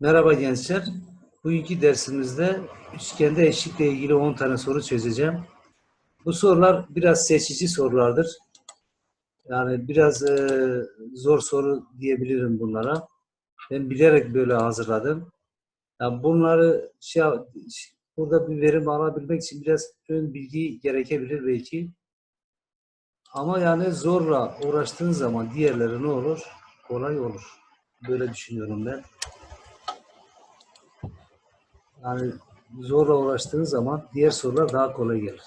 Merhaba gençler. Bugünkü dersimizde üçgende eşlikle ilgili 10 tane soru çözeceğim. Bu sorular biraz seçici sorulardır. Yani biraz e, zor soru diyebilirim bunlara. Ben bilerek böyle hazırladım. Yani bunları şey, burada bir verim alabilmek için biraz ön bilgi gerekebilir belki. Ama yani zorla uğraştığın zaman diğerleri ne olur? Kolay olur. Böyle düşünüyorum ben. Yani zorla uğraştığınız zaman diğer sorular daha kolay gelir.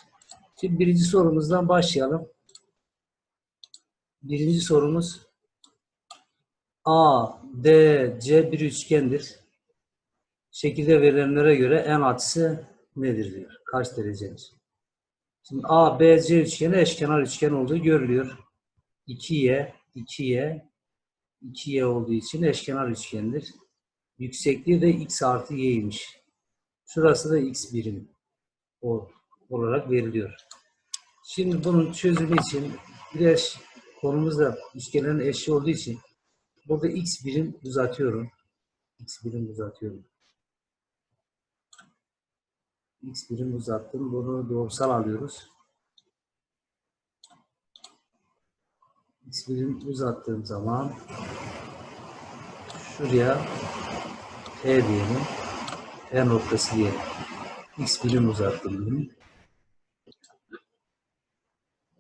Şimdi birinci sorumuzdan başlayalım. Birinci sorumuz A, D, C bir üçgendir. Şekilde verilenlere göre en açısı nedir diyor. Kaç derecedir? Şimdi A, B, C üçgeni eşkenar üçgen olduğu görülüyor. 2Y, 2Y, 2Y olduğu için eşkenar üçgendir. Yüksekliği de x artı y'ymiş. Şurası da x birim olarak veriliyor. Şimdi bunun çözümü için biraz konumuzda üçgenlerin eşi olduğu için burada x birim uzatıyorum. x birim uzatıyorum. x birim uzattım. Bunu doğrusal alıyoruz. x birim uzattığım zaman şuraya T diyelim. T noktası diyelim. X birim bunu.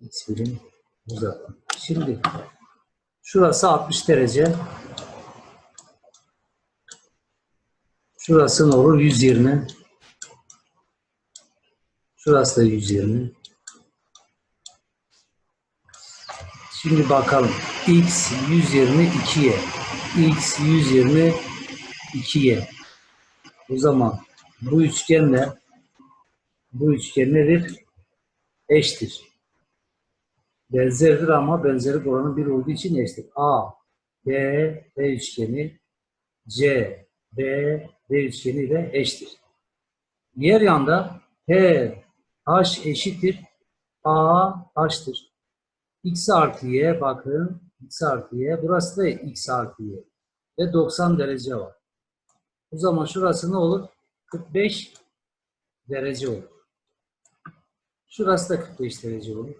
X birim uzattım. Şimdi şurası 60 derece. Şurası ne olur? 120. Şurası da 120. Şimdi bakalım. X 120 2'ye. X 120 2'ye. O zaman bu üçgenle bu üçgen nedir? Eştir. Benzerdir ama benzerlik oranı 1 olduğu için eşittir. A, B, B üçgeni, C, B, B üçgeni ile eşittir. Diğer yanda P, H eşittir. A, H'tır. X artı Y bakın. X artı Y. Burası da X artı Y. Ve 90 derece var. O zaman şurası ne olur? 45 derece olur. Şurası da 45 derece olur.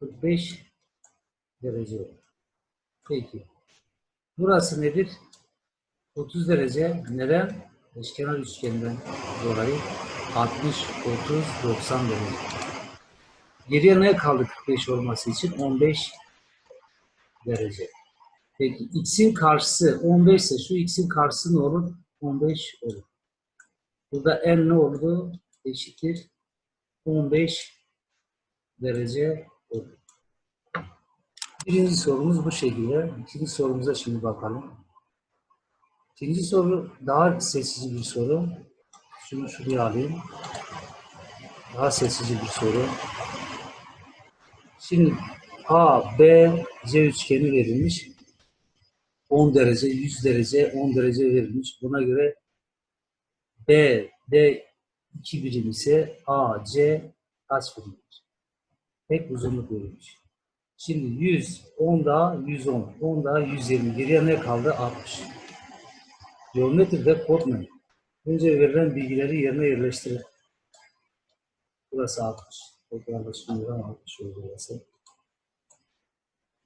45 derece olur. Peki. Burası nedir? 30 derece. Neden? Eşkenar üçgenden dolayı 60, 30, 90 derece. Geriye ne kaldı 45 olması için? 15 derece. Peki x'in karşısı 15 ise şu x'in karşısı ne olur? 15 olur. Burada n ne oldu? Eşittir 15 derece olur. Birinci sorumuz bu şekilde. İkinci sorumuza şimdi bakalım. İkinci soru daha seçici bir soru. Şunu şuraya alayım. Daha seçici bir soru. Şimdi A, B, C üçgeni verilmiş. 10 derece, 100 derece, 10 derece verilmiş. Buna göre B, D 2 birim ise A, C kaç birimdir? Tek uzunluk verilmiş. Şimdi 100, 10 daha 110, 10 daha 120. Geriye ne kaldı? 60. Geometride kodmen. Önce verilen bilgileri yerine yerleştirir. Burası 60. Tekrar şimdi 60 oldu burası.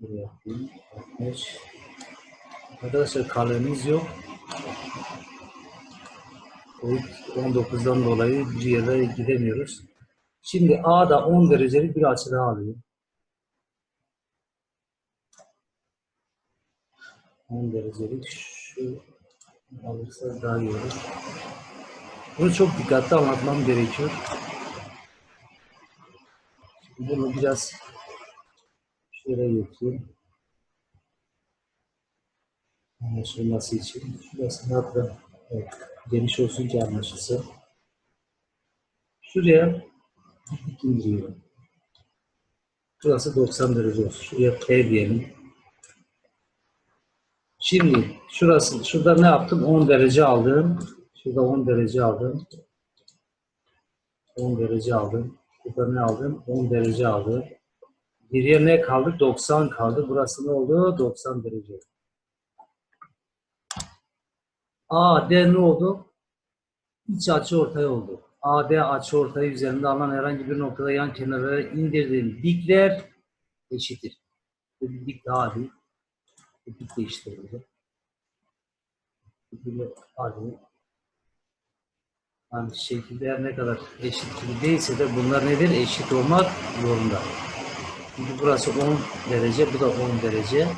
Buraya yapayım. 60. Arkadaşlar kalemimiz yok. Covid-19'dan dolayı bir yere gidemiyoruz. Şimdi A'da 10 derecelik bir açı daha alıyor. 10 derecelik şu alırsa daha iyi olur. Bunu çok dikkatli anlatmam gerekiyor. Şimdi bunu biraz şöyle yapayım. Anlaşılması için. Şurası hatta evet, geniş olsun ki anlaşılsın. Şuraya dik indiriyorum. Şurası 90 derece olsun. Şuraya P diyelim. Şimdi şurası, şurada ne yaptım? 10 derece aldım. Şurada 10 derece aldım. 10 derece aldım. Burada ne aldım? 10 derece aldım. Geriye ne kaldı? 90 kaldı. Burası ne oldu? 90 derece. AD ne oldu? İç açı ortay oldu. AD açı ortayı üzerinde alınan herhangi bir noktada yan kenarlara indirdiğim dikler eşittir. Bir dik daha değil. Bu dik de eşittir hadi. Yani şekilde ne kadar eşit gibi değilse de bunlar nedir? Eşit olmak zorunda. Çünkü burası 10 derece, bu da 10 derece.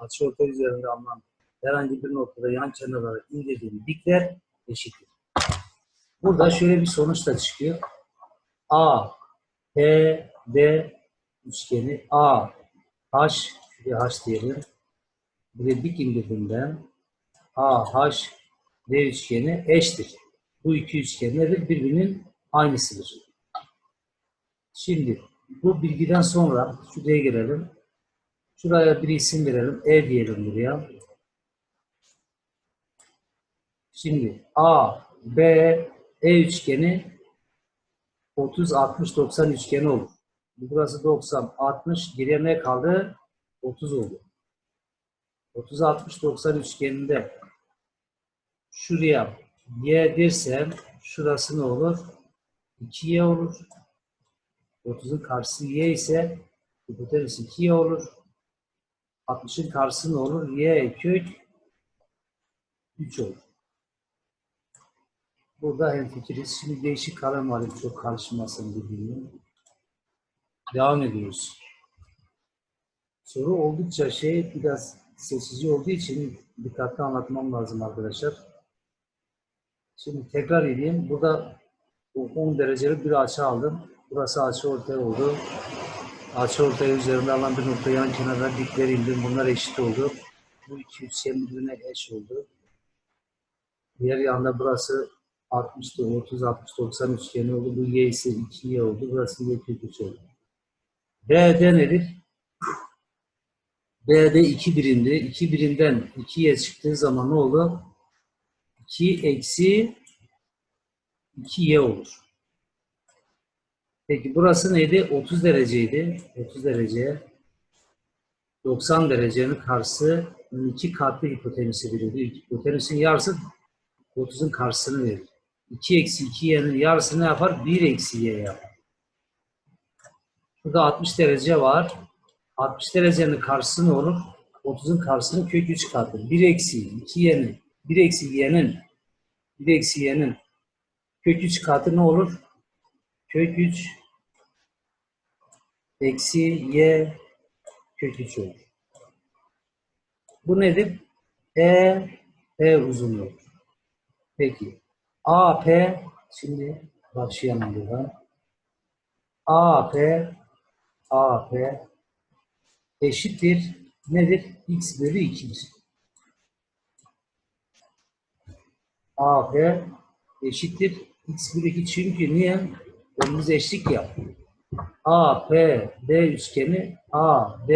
Açı ortay üzerinde alınan herhangi bir noktada yan kenarlara indirdiğim dikler eşittir. Burada şöyle bir sonuç da çıkıyor. A, P, D üçgeni A, H, şuraya H diyelim. Bir de dik indirdiğimden A, H, D üçgeni eşittir. Bu iki üçgen nedir? Birbirinin aynısıdır. Şimdi bu bilgiden sonra şuraya gelelim. Şuraya bir isim verelim. E diyelim buraya. Şimdi A, B, E üçgeni 30, 60, 90 üçgeni olur. Burası 90, 60. Geriye ne kaldı? 30 oldu. 30, 60, 90 üçgeninde şuraya y dersem şurası ne olur? 2y olur. 30'un karşısı y ise hipotenüs 2y olur. 60'ın karşısı ne olur? y kök 3 olur. Burada hemfikiriz. Şimdi değişik kalem alayım çok karışmasın birbirine. Devam ediyoruz. Soru oldukça şey biraz seçici olduğu için dikkatli anlatmam lazım arkadaşlar. Şimdi tekrar edeyim. Burada o 10 derecelik bir açı aldım. Burası açı ortaya oldu. Açı ortaya üzerinde alan bir nokta yan kenara dikler indim. Bunlar eşit oldu. Bu iki üçgen birbirine eş oldu. Diğer yanda burası 60'tı, 30, 60, 90 üçgeni oldu. Bu y ise 2y oldu. Burası y kök 3 oldu. B'de nedir? B'de 2 birimdi. 2 birimden 2'ye çıktığı zaman ne oldu? 2 eksi 2y olur. Peki burası neydi? 30 dereceydi. 30 dereceye 90 derecenin karşısı 2 katlı hipotenüsü veriyordu. Hipotenüsün yarısı 30'un karşısını verir. 2 eksi 2y'nin yarısı ne yapar? 1 eksi y yapar. Burada 60 derece var. 60 derecenin karşısı ne olur? 30'un karşısını kök 3 katı. 1 eksi 2y'nin 1 eksi y'nin 1 eksi y'nin kök 3 katı ne olur? Kök 3 eksi y kök 3 olur. Bu nedir? E, E uzunluğu. Peki. AP şimdi başlayalım buradan. AP AP eşittir nedir? X bölü 2'dir. AP eşittir X bölü 2 çünkü niye? Önümüz eşlik ya. AP D üçgeni AD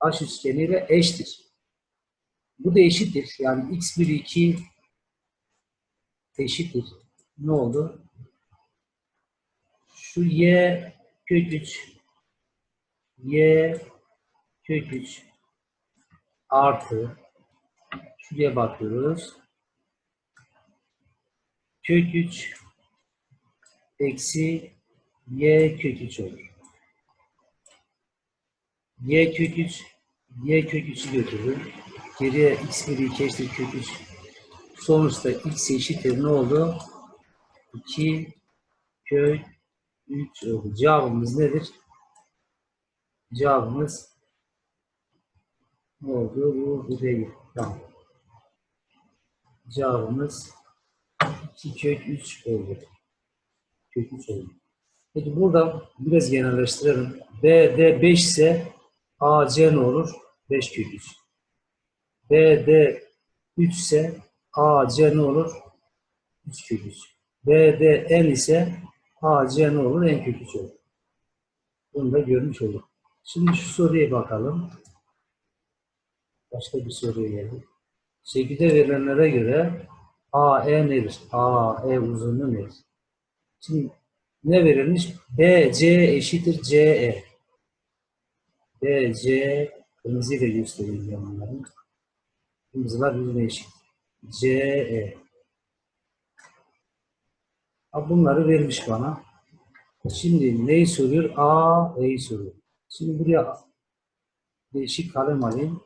H üçgeniyle eşittir. Bu da eşittir. Yani X bölü 2 eşittir. Ne oldu? Şu y kök 3 y kök 3 artı şuraya bakıyoruz. Kök 3 eksi y kök 3 olur. y kök 3 y kök 3'ü götürür. Geriye x bölü 2 eşittir kök 3 Sonuçta x eşittir ne oldu? 2 kök 3 oldu. Cevabımız nedir? Cevabımız ne oldu? Bu, bu değil. Tamam. Cevabımız 2 kök 3 oldu. Kök 3 oldu. Peki burada biraz genelleştirelim. B, D 5 ise A, C ne olur? 5 kök 3. B, D 3 ise A, C ne olur? 3 kök 3. B, D, N ise A, C ne olur? N kök 3 olur. Bunu da görmüş olduk. Şimdi şu soruya bakalım. Başka bir soruya geldik. Şekilde verilenlere göre AE nedir? AE uzunluğu nedir? Şimdi ne verilmiş? BC eşittir CE. BC kırmızıyla göstereyim yanlarını. Kırmızılar birbirine eşit. CE. Bunları vermiş bana. Şimdi neyi soruyor? A, E'yi soruyor. Şimdi buraya değişik kalem alayım.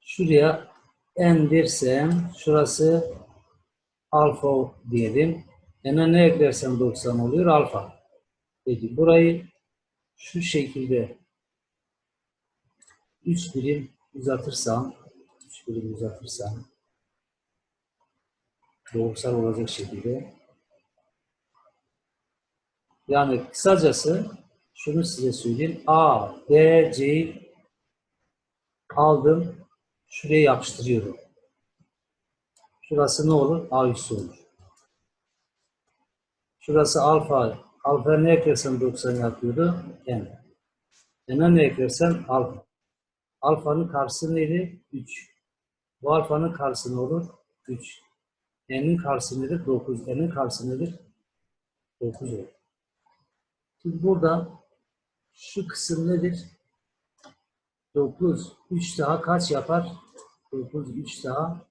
Şuraya n dersem şurası alfa diyelim. N'e ne eklersem 90 oluyor? Alfa. Peki burayı şu şekilde 3 birim uzatırsam 3 birim uzatırsam doğrusal olacak şekilde yani kısacası şunu size söyleyeyim. A, B, C'yi aldım. Şuraya yapıştırıyorum. Şurası ne olur? A üssü olur. Şurası alfa. Alfa ne eklersem 90 yapıyordu? N. N'e ne eklersem alfa. Alfanın karşısı neydi? 3. Bu alfanın karşısı ne olur? 3. N'in karşısı nedir? 9. N'in karşısı nedir? 9 olur. Şimdi burada şu kısım nedir? 9. 3 daha kaç yapar? 9, 3 daha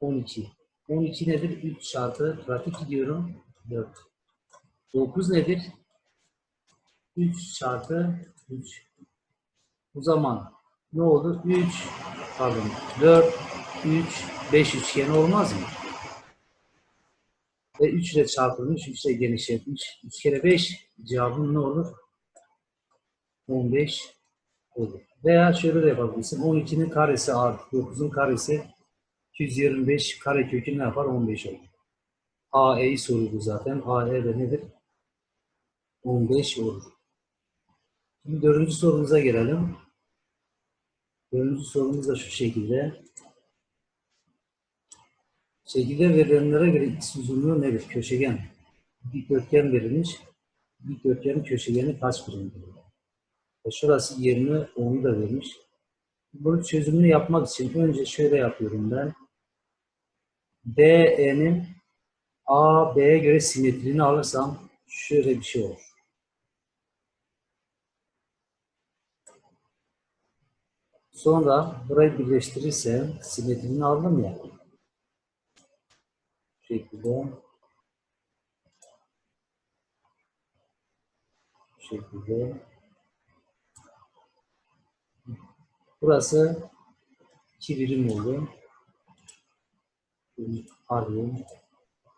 12. 12 nedir? 3 çarpı pratik gidiyorum. 4. 9 nedir? 3 çarpı 3. O zaman ne olur? 3 pardon 4 3 5 üçgen olmaz mı? Ve 3 ile çarpılmış, 3 ile genişletmiş. 3 kere 5 cevabın ne olur? 15 olur. Veya şöyle de yapabilirsin. 12'nin karesi artı 9'un karesi 225 kare kökü ne yapar? 15 olur. AE'yi soruyordu zaten. AE de nedir? 15 olur. Şimdi dördüncü sorumuza gelelim. Dördüncü sorumuz da şu şekilde. Şekilde verilenlere göre x uzunluğu nedir? Köşegen. Dikdörtgen verilmiş. Dikdörtgenin köşegeni kaç birimdir? E şurası 20, onu da vermiş. Bunun çözümünü yapmak için önce şöyle yapıyorum ben. DE'nin A, B'ye göre simetriğini alırsam şöyle bir şey olur. Sonra burayı birleştirirsem simetriğini aldım ya. Bu şekilde. Bu şekilde. Burası iki birim oldu. Alayım.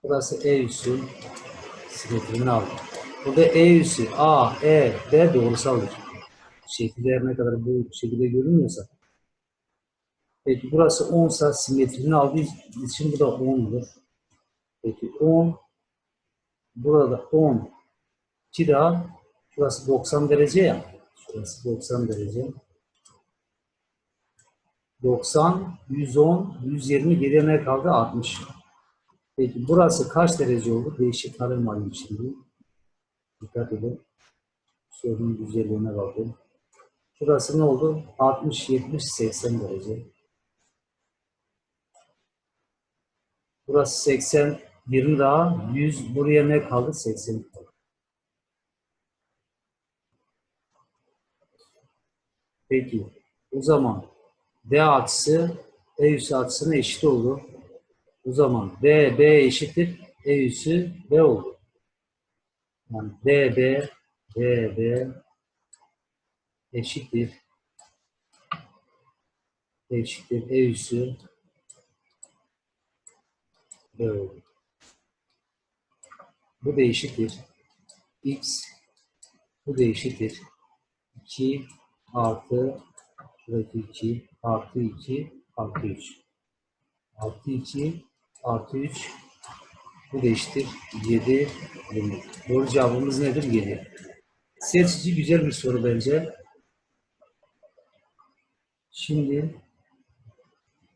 Burası E üssü. Simetrini aldım. Burada E üssü A, E, B doğrusaldır. Şekilde ne kadar bu şekilde görünmüyorsa. Peki burası 10 sa simetrini aldığı için bu da 10'dur. Peki 10 burada 10 2 daha şurası 90 derece ya. Şurası 90 derece. 90, 110, 120 geriye kaldı? 60. Peki burası kaç derece oldu? Değişik kalem alayım şimdi. Dikkat edin. Sorunun güzelliğine bakın. Şurası ne oldu? 60, 70, 80 derece. Burası 80, 20 daha 100. Buraya ne kaldı? 80 kaldı. Peki. O zaman D açısı E üssü açısına eşit oldu. O zaman D, B eşittir. E üssü B oldu. Yani D, B, D, B eşittir. Eşittir. E üssü B oldu. Bu da eşittir. X bu da eşittir. 2 artı şuradaki 2 artı 2 artı 3. Artı 2 artı 3 bu da eşittir 7 limit. Doğru cevabımız nedir? 7. Seçici güzel bir soru bence. Şimdi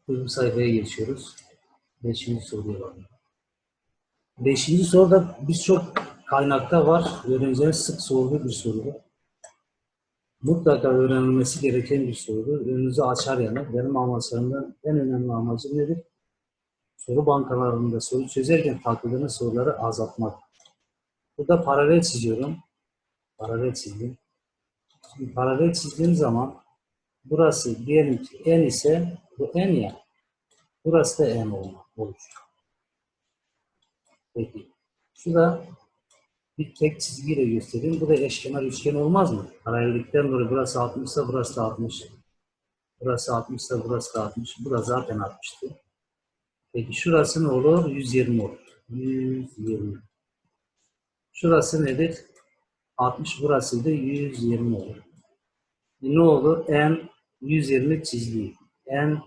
bölüm sayfaya geçiyoruz. Beşinci soruya bakalım. Beşinci soruda birçok kaynakta var. Öğrencilerin sık sorduğu bir sorudur mutlaka öğrenilmesi gereken bir sorudur. Önünüzü açar yani. Benim amaçlarımdan en önemli amacım nedir? Soru bankalarında soru çözerken takıldığınız soruları azaltmak. Burada paralel çiziyorum. Paralel çizdim. Şimdi paralel çizdiğim zaman burası diyelim ki n ise bu n ya. Burası da n olma- olur. Peki. Şurada bir tek çizgiyle göstereyim. Bu da eşkenar üçgen olmaz mı? Paralellikten dolayı burası 60 ise burası da 60. Burası 60 ise burası da 60. Burası zaten 60'tı. Peki şurası ne olur? 120 olur. 120. Şurası nedir? 60 burasıydı. 120 olur. E ne olur? N 120 çizgi. N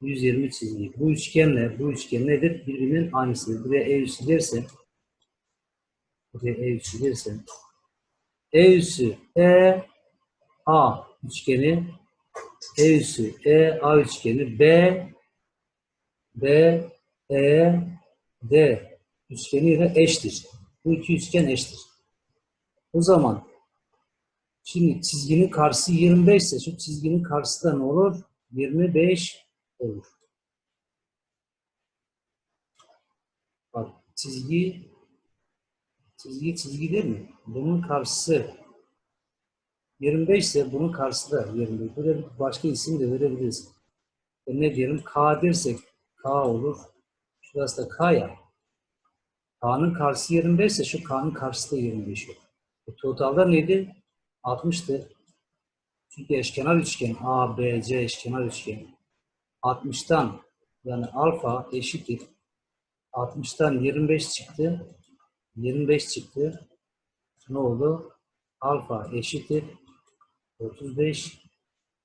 120 çizgi. Bu üçgenle bu üçgen nedir? Birbirinin aynısı. Buraya E üssü dersen buraya E üssü dersen E üssü E A üçgeni E üssü E A üçgeni B B E D üçgeni ile eştir. Bu iki üçgen eştir. O zaman şimdi çizginin karşısı 25 ise şu çizginin karşısı da ne olur? 25 olur. Bak çizgi çizgi çizgi değil mi? Bunun karşısı 25 ise bunun karşısı da 25. Böyle bir başka isim de verebiliriz. E ne diyelim? K dersek K olur. Şurası da K ya. K'nın karşısı 25 ise şu K'nın karşısı da 25 olur. E, totalda neydi? 60'tı. Çünkü eşkenar üçgen A, B, C eşkenar üçgen. 60'tan yani alfa eşittir. 60'tan 25 çıktı. 25 çıktı. Ne oldu? Alfa eşittir. 35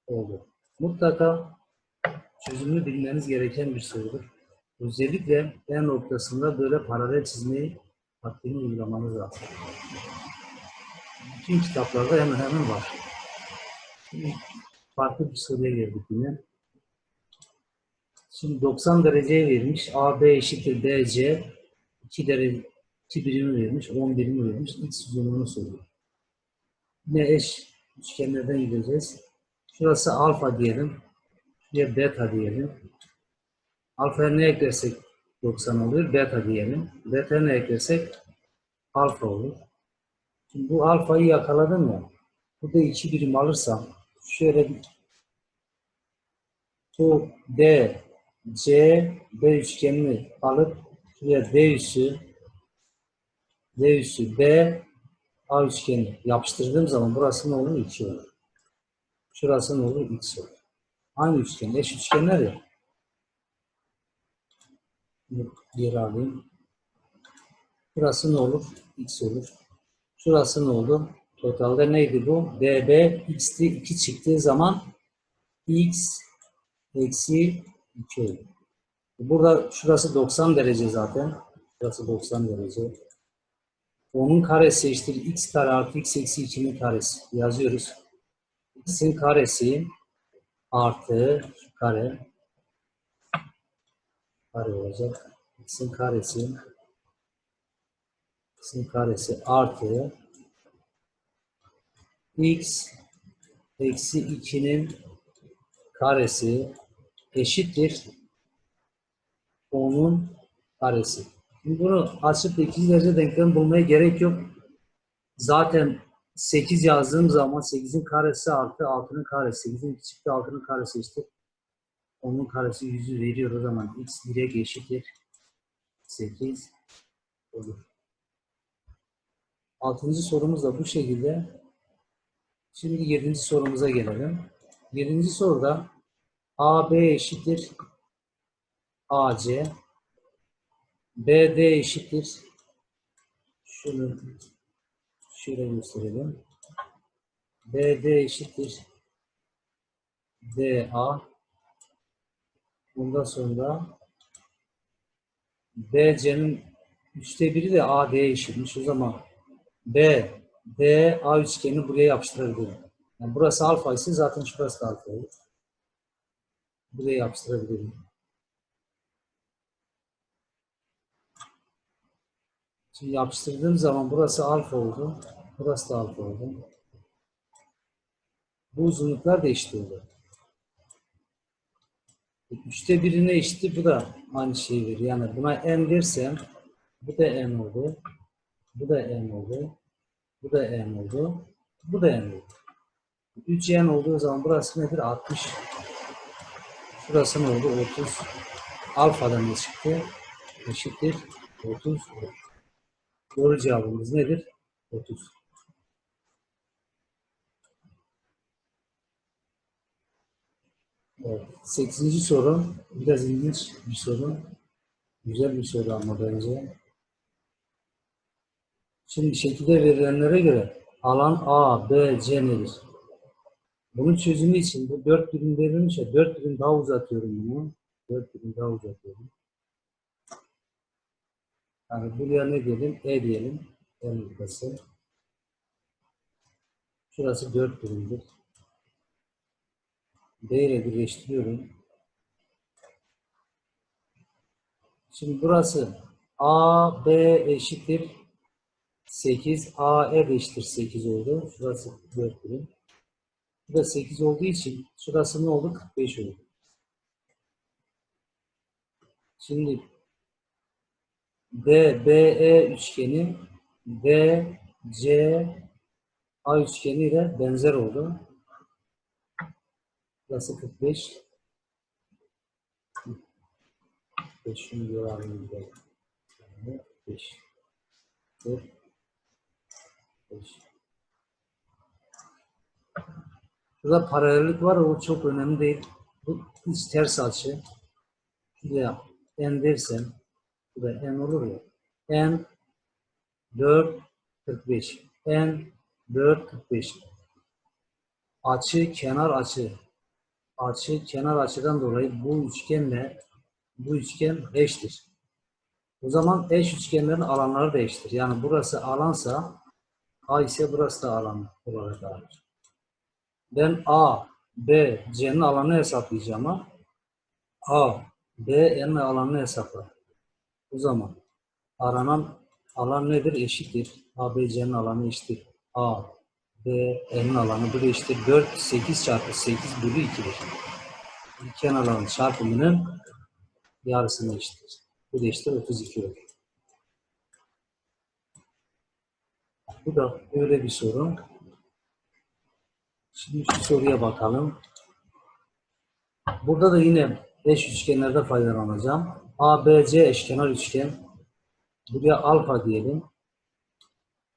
oldu. Mutlaka çözümünü bilmeniz gereken bir sorudur. Özellikle en noktasında böyle paralel çizmeyi taktiğini uygulamanız lazım. Bütün kitaplarda hemen hemen var. Şimdi farklı bir soruya geldik yine. Şimdi 90 dereceye vermiş. AB eşittir BC. 2 derece 2 birimi vermiş. 10 birimi vermiş. X uzunluğunu soruyor. Yine eş üçgenlerden gideceğiz. Şurası alfa diyelim. Şuraya beta diyelim. Alfaya ne eklersek 90 oluyor. Beta diyelim. Beta ne eklersek alfa olur. Şimdi bu alfayı yakaladım mı? Burada iki birim alırsam şöyle bir bu D, C, B üçgenini alıp şuraya D üssü D üssü B A üçgeni yapıştırdığım zaman burası ne olur? 2 olur. Şurası ne olur? X olur. Aynı üçgen. Eş üçgenler ya. Geri alayım. Burası ne olur? X olur. Şurası ne oldu? Totalde neydi bu? DB x'ti 2 çıktığı zaman x eksi 2 oldu. Burada şurası 90 derece zaten. Şurası 90 derece. Onun karesi eşittir x kare artı x eksi 2'nin karesi. Yazıyoruz. x'in karesi artı kare kare olacak. x'in karesi x'in karesi artı x eksi 2'nin karesi eşittir 10'un karesi. Şimdi bunu açıp ikinci derece denklem bulmaya gerek yok. Zaten 8 yazdığım zaman 8'in karesi artı 6'nın karesi. 8'in çıktı 6'nın karesi işte. 10'un karesi 100'ü veriyor o zaman. x direkt eşittir. 8 olur. Altıncı sorumuz da bu şekilde. Şimdi yedinci sorumuza gelelim. Yedinci soruda AB eşittir AC BD eşittir şunu şöyle gösterelim. BD eşittir DA Bundan sonra BC'nin üçte biri de AD'ye eşitmiş. O zaman B, D, A üçgenini buraya yapıştırabilirim. Yani burası alfa ise zaten şurası da alfa olur. Buraya yapıştırabilirim. Şimdi yapıştırdığım zaman burası alfa oldu. Burası da alfa oldu. Bu uzunluklar da eşit oldu. Üçte birine eşitti. Bu da aynı şeyi veriyor. Yani buna n dersem bu da n oldu. Bu da n oldu. Bu da n oldu. Bu da n oldu. 3 n olduğu zaman burası nedir? 60. Şurası ne oldu? 30. Alfadan ne çıktı? Eşittir 30. Doğru cevabımız nedir? 30. Evet. 8. soru. Biraz ilginç bir soru. Güzel bir soru ama bence. Şimdi şekilde verilenlere göre alan A, B, C nedir? Bunun çözümü için bu 4 birim verilmiş ya 4 birim daha uzatıyorum bunu. 4 birim daha uzatıyorum. Yani buraya ne diyelim? E diyelim. E noktası. Şurası 4 birimdir. D ile birleştiriyorum. Şimdi burası A, B eşittir 8, A, E de eşittir 8 oldu. Şurası 4 birim. Burada 8 olduğu için şurası ne oldu? 45 oldu. Şimdi D, B, E üçgeni D, C, A üçgeni ile benzer oldu. Burası 45. 45 şunu görelim. 5. 4. 5. Burada paralellik var o çok önemli değil. Bu hiç ters açı. Şuraya n dersem bu da n olur ya. n 4 45. n 4 45. Açı kenar açı. Açı kenar açıdan dolayı bu üçgenle bu üçgen eşittir. O zaman eş üçgenlerin alanları da eşittir. Yani burası alansa A ise burası da alan olarak alır. Ben A, B, C'nin alanını hesaplayacağım ama A, B, N'in alanını hesaplar. O zaman aranan alan nedir? Eşittir. A, B, C'nin alanı eşittir. A, B, N'in alanı bu da eşittir. 4, 8 çarpı 8 bölü 2'dir. Kenarların çarpımının yarısını eşittir. Bu da eşittir 32 olur. Bu da böyle bir soru. Şimdi şu soruya bakalım. Burada da yine eş üçgenlerde faydalanacağım. ABC eşkenar üçgen. Buraya alfa diyelim.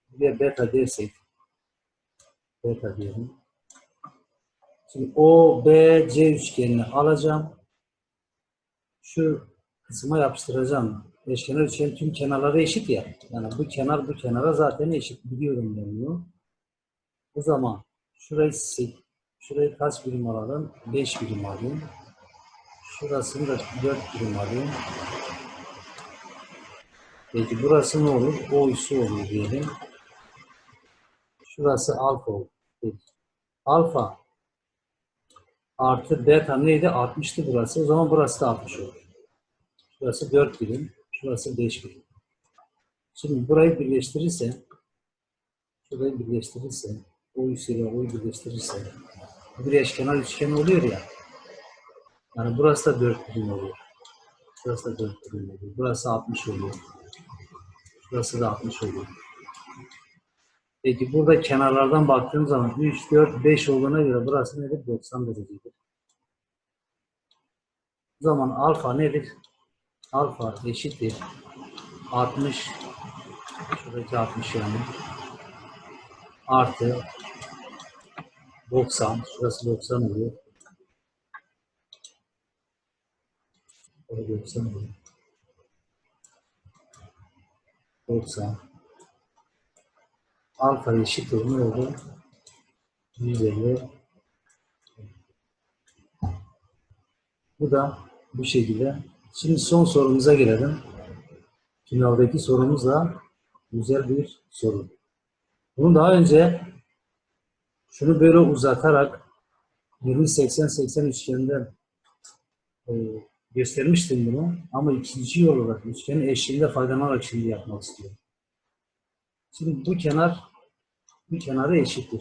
Buraya beta dersek. Beta diyelim. Şimdi OBC üçgenini alacağım. Şu kısma yapıştıracağım. Eşkenar üçgen tüm kenarları eşit ya. Yani bu kenar bu kenara zaten eşit. Biliyorum ben bunu. O zaman şurayı sek- şurayı kaç birim alalım? 5 birim alayım. Şurasını da 4 birim alayım. Peki burası ne olur? O üssü olur diyelim. Şurası alfa olur. Alfa artı beta neydi? 60'tı burası. O zaman burası da 60 olur. Şurası 4 birim. Şurası 5 birim. Şimdi burayı birleştirirse şurayı birleştirirse o üssüyle o birleştirirse bir eşkenar üçgen oluyor ya. Yani burası da 4 birim oluyor. Şurası da 4 birim oluyor. Burası 60 oluyor. Şurası da 60 oluyor. Peki burada kenarlardan baktığım zaman 3, 4, 5 olduğuna göre burası nedir? 90 derecedir. O zaman alfa nedir? Alfa eşittir. 60 şuradaki 60 yani artı 90 şurası 90 oluyor. Şurası 90 oluyor. 90 alfa eşittir ne oldu? 150 Bu da bu şekilde. Şimdi son sorumuza gelelim. Finaldeki sorumuz da güzel bir soru. Bunu daha önce şunu böyle uzatarak 20-80-80 üçgeninden e, göstermiştim bunu. Ama ikinci yol olarak üçgenin eşliğinde faydalanarak şimdi yapmak istiyorum. Şimdi bu kenar bu kenarı eşittir.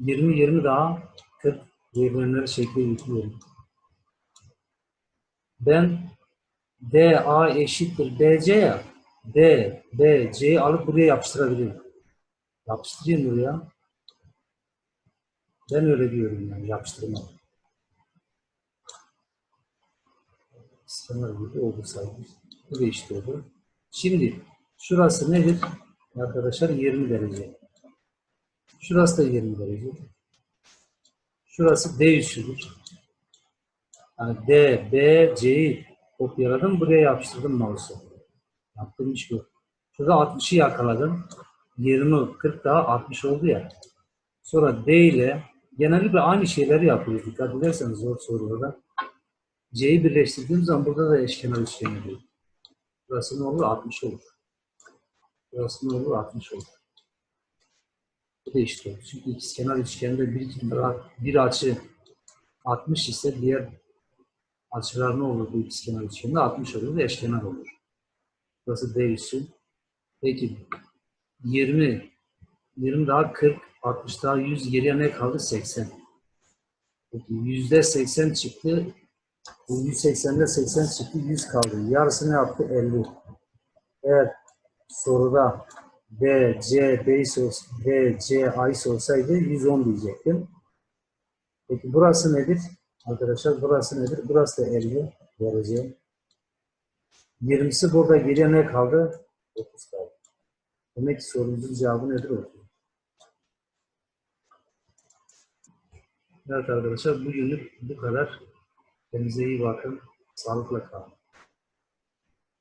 20-20 daha 40 verilenleri şekli yüklüyorum. Ben DA eşittir BC ya. D, B, C'yi alıp buraya yapıştırabilirim. Yapıştırayım buraya. Ben öyle diyorum yani yapıştırma. İstemez gibi oldu sayılır. Bu da. Şimdi şurası nedir? Arkadaşlar 20 derece. Şurası da 20 derece. Şurası D üssüdür. Yani D, B, C'yi kopyaladım. Buraya yapıştırdım mouse'u. Yaptığım iş bu. Şurada 60'ı yakaladım. 20, 40 daha 60 oldu ya. Sonra D ile genellikle aynı şeyleri yapıyoruz. Dikkat ederseniz zor sorularda. C'yi birleştirdiğim zaman burada da eşkenar üçgen oluyor. Burası ne olur? 60 olur. Burası ne olur? 60 olur. Bu da işte. Çünkü ikizkenar üçgende bir, bir açı 60 ise diğer açılar ne olur bu ikizkenar üçgende? 60 olur ve eşkenar olur. Burası D üssü. Peki 20 20 daha 40 60 daha 100 geriye ne kaldı? 80. Peki yüzde 80 çıktı. Bu 180'de 80 çıktı. 100 kaldı. Yarısı ne yaptı? 50. Eğer soruda D, C, B ise olsa- D, C, A ise olsaydı 110 diyecektim. Peki burası nedir? Arkadaşlar burası nedir? Burası da 50 derece. 20'si burada geriye ne kaldı? 30 kaldı. Demek ki sorumuzun cevabı nedir? 30. Evet arkadaşlar bugünlük bu kadar. Kendinize iyi bakın. Sağlıkla kalın.